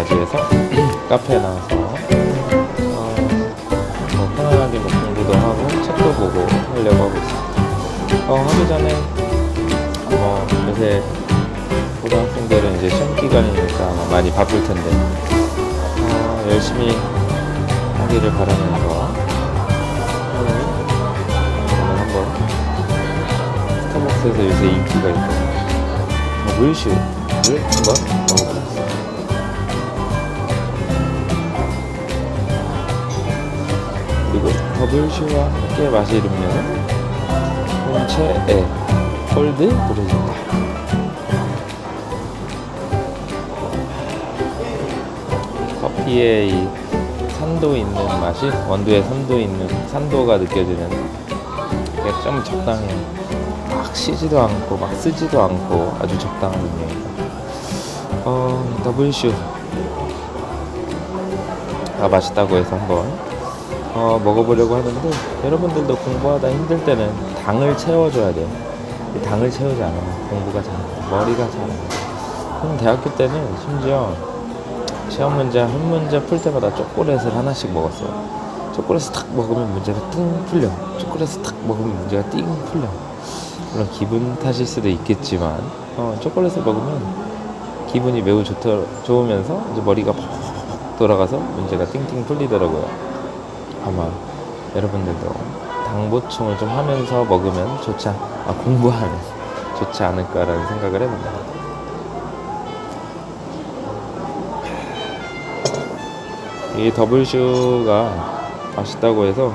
맞이해서 카페에 나와서 어, 뭐 편안하게 뭐 공부도 하고 책도 보고 하려고 하고 있습니다. 어, 하기 전에 뭐 요새 고등학생들은 이제 시험 기간이니까 많이 바쁠 텐데 어, 열심히 하기를 바라면서 오늘 한번 스타벅스에서 요새 인기가 있는 뭐 물슈를 한번 먹어보겠습니다. 더블슈와 함께 마실 음료는 홍채에 콜드 브루입니다. 커피의 이 산도 있는 맛이 원두의 산도 있는 산도가 느껴지는 좀 적당히 막 시지도 않고 막 쓰지도 않고 아주 적당한 음료입니다. 어 더블슈 아 맛있다고 해서 한번 어, 먹어보려고 하는데 여러분들도 공부하다 힘들 때는 당을 채워줘야 돼요. 이 당을 채우지 않으면 공부가 잘안 돼. 머리가 잘 안 돼. 저는 대학교 때는 심지어 시험 문제 한 문제 풀 때마다 초콜릿을 하나씩 먹었어요. 초콜릿을 탁 먹으면 문제가 띵 풀려. 초콜릿을 탁 먹으면 문제가 띵 풀려. 물론 기분 탓일 수도 있겠지만 어, 초콜릿을 먹으면 기분이 매우 좋더, 좋으면서 이제 머리가 팍 돌아가서 문제가 띵띵 풀리더라고요. 아마 여러분들도 당 보충을 좀 하면서 먹으면 좋지 않, 아, 공부하면 좋지 않을까라는 생각을 해봅니다. 이 더블슈가 맛있다고 해서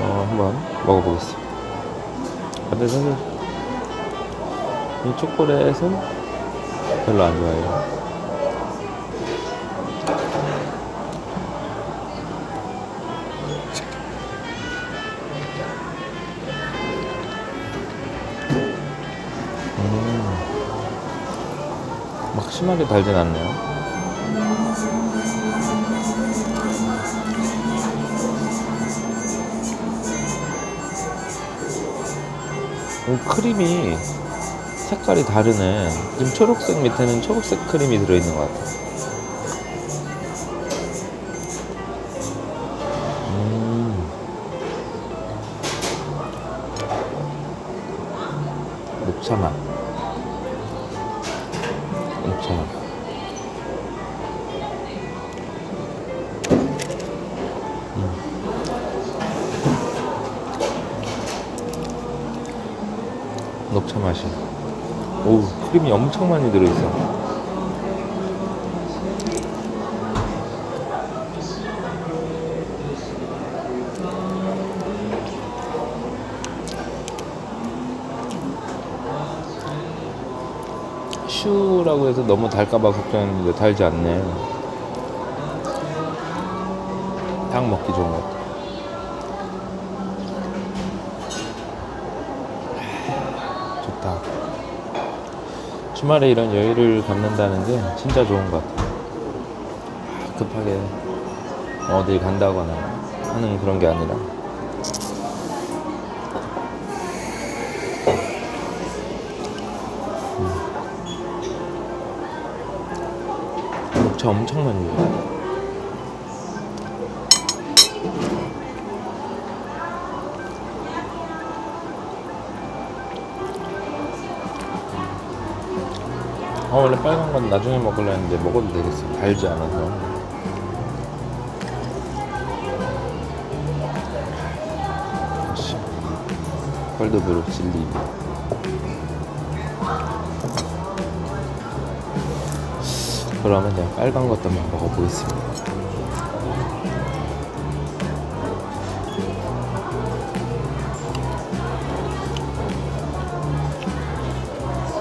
어, 한번 먹어보겠습니다. 근데 사실 이 초콜릿은 별로 안 좋아해요. 심하게 달진 않네요. 오, 크림이 색깔이 다르네. 지금 초록색 밑에는 초록색 크림이 들어있는 것 같아. 음. 녹차 맛. 녹차 맛. 녹차 맛이. 오, 크림이 엄청 많이 들어있어. 슈라고 해서 너무 달까봐 걱정했는데 달지 않네. 딱 먹기 좋은 것 같아. 좋다. 주말에 이런 여유를 갖는다는 게 진짜 좋은 것 같아. 급하게 어딜 간다거나 하는 그런 게 아니라. 녹차 엄청 많이 넣어. 아 원래 빨간 건 나중에 먹으려 했는데 먹어도 되겠어. 달지 않아서. 콜드브루 진리 그러면 내가 빨간 것도 한번 먹어보겠습니다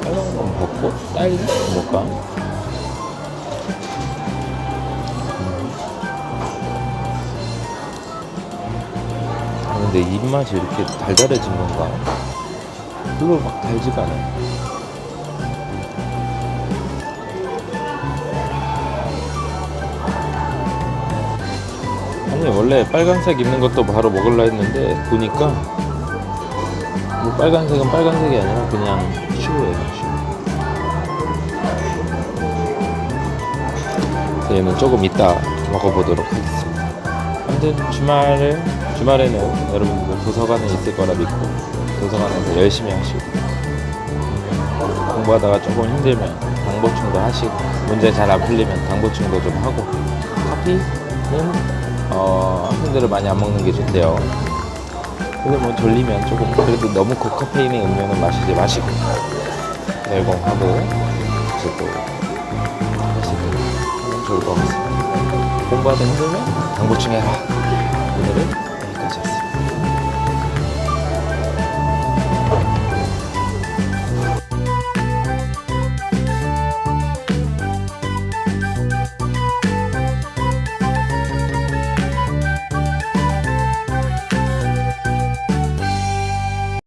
빨간 건 벚꽃? 딸기? 뭘까? 아, 근데 입맛이 이렇게 달달해진 건가? 별로 막 달지가 않아요. 아니, 원래 빨간색 있는 것도 바로 먹으려 했는데, 보니까, 뭐 빨간색은 빨간색이 아니라 그냥 슈예요, 슈. 얘는 조금 이따 먹어보도록 하겠습니다. 아무튼 주말을 주말에는 여러분들 도서관에 있을 거라 믿고 도서관에서 열심히 하시고 음, 공부하다가 조금 힘들면 당 보충도 하시고 문제 잘 안 풀리면 당 보충도 좀 하고 커피는 어, 학생들은 많이 안 먹는 게 좋대요. 근데 뭐 졸리면 조금 그래도 너무 고카페인의 음료는 마시지 마시고 열공하고 이제 또 하시면 좋을 것 같습니다. 공부하다 힘들면 당 보충해라. 오늘은